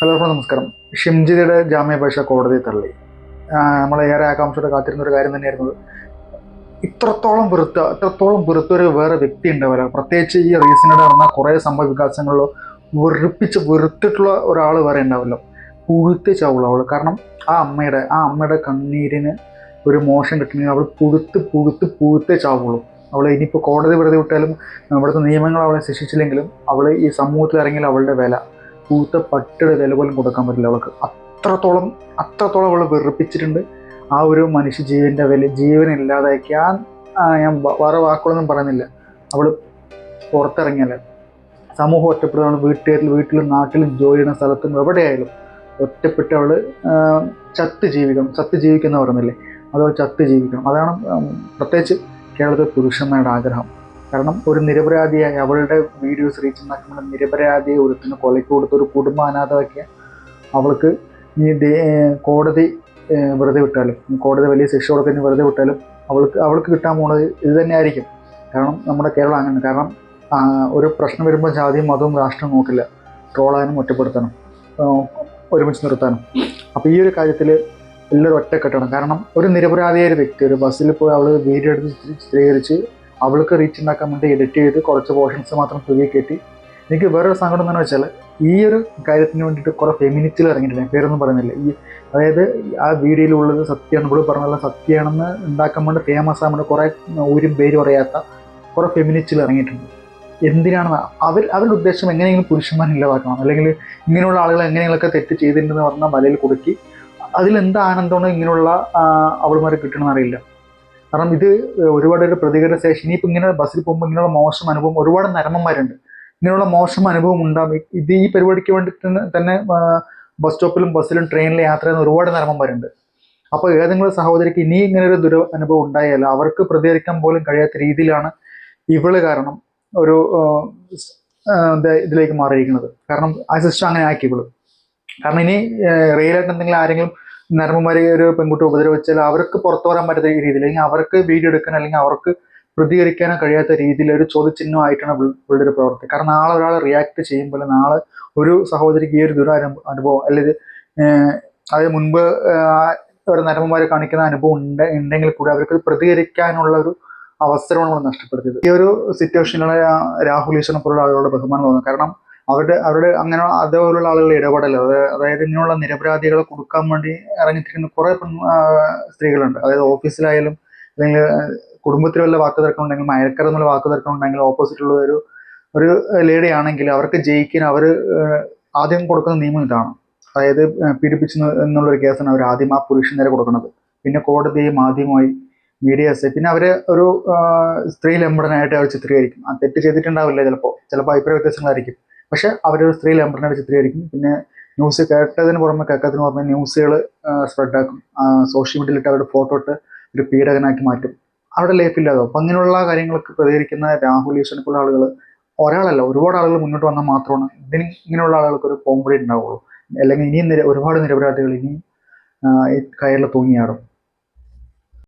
Hello നമസ്കാരം. ഷിംജിതയുടെ ജാമ്യാപേക്ഷ കോടതി തള്ളി. നമ്മൾ ഏറെ ആകാംക്ഷയോടെ കാത്തിരുന്ന ഒരു കാര്യം തന്നെയായിരുന്നു. ഇത്രത്തോളം വെറുത്ത ഇത്രത്തോളം വെറുത്തൊരു വേറെ വ്യക്തി ഉണ്ടാവില്ല പ്രത്യേകിച്ച് ഈ റീസണിടെ നടന്ന കുറേ സംഭവ വികാസങ്ങളിലോ വെറുപ്പിച്ച് വെറുത്തിട്ടുള്ള ഒരാൾ വേറെ ഉണ്ടാവില്ല. പുഴുത്ത് ചാവുള്ളൂ അവൾ കാരണം ആ അമ്മയുടെ ആ അമ്മയുടെ കണ്ണീരിന് ഒരു മോശം കിട്ടണമെങ്കിൽ അവൾ പുഴുത്ത് പുഴുത്ത് പുഴുത്തേ ചാവുള്ളൂ. അവൾ ഇനിയിപ്പോൾ കോടതി വെറുതെ വിട്ടാലും ഇവിടുത്തെ നിയമങ്ങൾ അവളെ ശിക്ഷിച്ചില്ലെങ്കിലും അവൾ ഈ സമൂഹത്തിൽ ഇറങ്ങിയാൽ അവളുടെ വില. പൂത്ത പട്ടിയുടെ വില പോലും കൊടുക്കാൻ പറ്റില്ല അവൾക്ക്. അത്രത്തോളം അത്രത്തോളം അവൾ വെറുപ്പിച്ചിട്ടുണ്ട്. ആ ഒരു മനുഷ്യജീവന്റെ വില ജീവൻ ആ ഞാൻ വേറെ വാക്കുകളൊന്നും പറയുന്നില്ല. അവൾ പുറത്തിറങ്ങിയാൽ സമൂഹം ഒറ്റപ്പെടുന്നതാണ് വീട്ടുകാരിൽ വീട്ടിലും നാട്ടിലും ജോലി ചെയ്യുന്ന സ്ഥലത്തും എവിടെയായാലും ഒറ്റപ്പെട്ട് അവൾ ചത്ത് ജീവിക്കണം. ചത്ത് ജീവിക്കുന്ന പറയുന്നില്ലേ അതവൾ ചത്ത് ജീവിക്കണം. അതാണ് പ്രത്യേകിച്ച് കേരളത്തിലെ പുരുഷന്മാരുടെ ആഗ്രഹം. കാരണം ഒരു നിരപരാധിയായ അവളുടെ വീഡിയോസ് റീച്ച് ഉണ്ടാക്കുന്ന നിരപരാധിയെ ഒരുത്തിന് കൊലയ്ക്ക് കൊടുത്ത ഒരു കുടുംബ അനാഥമാക്കിയ അവൾക്ക് ഈ കോടതി വെറുതെ വിട്ടാലും കോടതി വലിയ ശിക്ഷ കൊടുക്കുന്ന വെറുതെ വിട്ടാലും അവൾക്ക് അവൾക്ക് കിട്ടാൻ പോകുന്നത് ഇത് തന്നെ ആയിരിക്കും. കാരണം നമ്മുടെ കേരളം അങ്ങനെ കാരണം ഒരു പ്രശ്നം വരുമ്പോൾ ജാതിയും മതവും രാഷ്ട്രം നോക്കില്ല. ട്രോളാനും ഒറ്റപ്പെടുത്താനും ഒരുമിച്ച് നിർത്താനും. അപ്പോൾ ഈ ഒരു കാര്യത്തിൽ എല്ലാവരും ഒറ്റക്കെട്ടണം. കാരണം ഒരു നിരപരാധിയായ ഒരു വ്യക്തി ഒരു ബസ്സിൽ പോയി അവൾ വീഡിയോ എടുത്ത് ചിത്രീകരിച്ച് അവൾക്ക് റീച്ച് ഉണ്ടാക്കാൻ വേണ്ടി എഡിറ്റ് ചെയ്ത് കുറച്ച് പോർഷൻസ് മാത്രം തുകി കയറ്റി എനിക്ക് വേറൊരു സങ്കടം എന്താണെന്ന് വെച്ചാൽ ഈ ഒരു കാര്യത്തിന് വേണ്ടിയിട്ട് കുറേ ഫെമിനിറ്റിൽ ഇറങ്ങിയിട്ടില്ല? ഞാൻ പേരൊന്നും പറയുന്നില്ല. ഈ അതായത് ആ വീഡിയോയിലുള്ളത് സത്യമാണ് ഇവിടെ പറഞ്ഞല്ല സത്യമാണെന്ന് ഉണ്ടാക്കാൻ വേണ്ടി ഫേമസ് ആകാൻ വേണ്ടി കുറേ ഒരു പേര് പറയാത്ത കുറേ ഫെമിനിറ്റിൽ ഇറങ്ങിയിട്ടുണ്ട്. എന്തിനാണെന്ന് അവർ അവരുടെ ഉദ്ദേശം എങ്ങനെയെങ്കിലും പുരുഷന്മാരെ ഇല്ലാതാക്കണം. അല്ലെങ്കിൽ ഇങ്ങനെയുള്ള ആളുകൾ എങ്ങനെയെങ്കിലൊക്കെ തെറ്റ് ചെയ്തിട്ടുണ്ടെന്ന് പറഞ്ഞാൽ വലയിൽ കുടുക്കി അതിലെന്ത് ആനന്ദമാണ് ഇങ്ങനെയുള്ള അവൾമാരെ കിട്ടണമെന്ന് അറിയില്ല. കാരണം ഇത് ഒരുപാട് ഒരു പ്രതികരണ ശേഷി ഇനിയിപ്പോൾ ഇങ്ങനെ ബസ്സിൽ പോകുമ്പോൾ ഇങ്ങനെയുള്ള മോശം അനുഭവം ഒരുപാട് നരമന്മാരുണ്ട് ഇങ്ങനെയുള്ള മോശം അനുഭവം ഉണ്ടാകും ഇത് ഈ പരിപാടിക്ക് വേണ്ടിയിട്ട് തന്നെ- ബസ് സ്റ്റോപ്പിലും ബസ്സിലും ട്രെയിനിലും യാത്ര ചെയ്യുന്ന ഒരുപാട് നരമന്മാരുണ്ട് അപ്പോൾ ഏതെങ്കിലും സഹോദരിക്ക് ഇനി ഇങ്ങനെ ഒരു ദുര അനുഭവം ഉണ്ടായാൽ അവർക്ക് പ്രതികരിക്കാൻ പോലും കഴിയാത്ത രീതിയിലാണ് ഇവൾ കാരണം ഒരു ഇതിലേക്ക് മാറിയിരിക്കുന്നത്. കാരണം ആ സിസ്റ്റം അങ്ങനെ ആക്കി ഇവൾ. കാരണം ഇനി റിയലായിട്ട് എന്തെങ്കിലും ആരെങ്കിലും നരമ്പന്മാരെ ഒരു പെൺകുട്ടി ഉപദ്രവിച്ചാൽ അവർക്ക് പുറത്തു വരാൻ പറ്റാത്ത രീതിയിൽ അല്ലെങ്കിൽ അവർക്ക് വീഡിയോ എടുക്കാൻ അല്ലെങ്കിൽ അവർക്ക് പ്രതികരിക്കാനോ കഴിയാത്ത രീതിയിൽ ഒരു ചോദ്യചിഹ്നമായിട്ടാണ് പുള്ളിയുടെ ഒരു പ്രവർത്തി. കാരണം നാളെ ഒരാൾ റിയാക്ട് ചെയ്യുമ്പോൾ നാളെ ഒരു സഹോദരിക്ക് ഈ ഒരു ദുരനുഭവം അനുഭവം അല്ലെങ്കിൽ അത് മുൻപ് ഒരു നരമ്പന്മാരെ കാണിക്കുന്ന അനുഭവം ഉണ്ട് ഉണ്ടെങ്കിൽ കൂടി അവർക്ക് പ്രതികരിക്കാനുള്ള ഒരു അവസരമാണ് നമ്മൾ നഷ്ടപ്പെടുത്തിയത്. ഈ ഒരു സിറ്റുവേഷനിലാണ് രാഹുൽ ഈശ്വരനെ പോലുള്ള ആളുകളുടെ ബഹുമാനം തോന്നുന്നത്. കാരണം അവരുടെ അവരുടെ അങ്ങനെ അതേപോലുള്ള ആളുകളുടെ ഇടപെടൽ അതായത് ഇങ്ങനെയുള്ള നിരപരാധികളെ കൊടുക്കാൻ വേണ്ടി ഇറങ്ങിത്തിരിക്കുന്ന കുറേ സ്ത്രീകളുണ്ട്. അതായത് ഓഫീസിലായാലും അല്ലെങ്കിൽ കുടുംബത്തിൽ വല്ല വാക്ക് തർക്കം ഉണ്ടെങ്കിൽ മയക്കര എന്നുള്ള വാക്ക് തർക്കം ഉണ്ടെങ്കിൽ ഓപ്പോസിറ്റുള്ള ഒരു ഒരു ലേഡി ആണെങ്കിൽ അവർക്ക് ജയിക്കാൻ അവർ ആദ്യം കൊടുക്കുന്ന നിയമം ഇതാണ്. അതായത് പീഡിപ്പിച്ചു എന്ന് എന്നുള്ളൊരു കേസാണ് അവർ ആദ്യം ആ പുരുഷൻ നേരെ കൊടുക്കുന്നത്. പിന്നെ കോടതിയും ആദ്യമായി മീഡിയാസ് പിന്നെ അവരെ ഒരു സ്ത്രീ ലംബടനായിട്ട് അവർ ചിത്രീകരിക്കും. ആ തെറ്റ് ചെയ്തിട്ടുണ്ടാവില്ല ചിലപ്പോൾ ചിലപ്പോൾ അഭിപ്രായ വ്യത്യാസങ്ങളായിരിക്കും. പക്ഷെ അവരൊരു സ്ത്രീ ലംബടനായിട്ട് ചിത്രീകരിക്കും പിന്നെ ന്യൂസ് കേട്ടതിന് പുറമെ കേൾക്കാത്തതിന് പുറമെ ന്യൂസുകൾ സ്പ്രെഡാക്കും സോഷ്യൽ മീഡിയയിൽ ഇട്ട് അവരുടെ ഫോട്ടോ ഇട്ട് ഒരു പീഡകനാക്കി മാറ്റും. അവരുടെ ലൈഫില്ലാതോ അപ്പം അങ്ങനെയുള്ള കാര്യങ്ങൾക്ക് പ്രതികരിക്കുന്ന രാഹുൽ ഈശ്വരനെ പോലുള്ള ആളുകൾ ഒരാളല്ല ഒരുപാട് ആളുകൾ മുന്നോട്ട് വന്നാൽ മാത്രമാണ് ഇതിന് ഇങ്ങനെയുള്ള ആളുകൾക്ക് ഒരു കോമ്പഡി ഉണ്ടാവുള്ളൂ. അല്ലെങ്കിൽ ഇനിയും നിര ഒരുപാട് നിരപരാധികൾ ഇനിയും കയറിൽ തൂങ്ങിയാടും.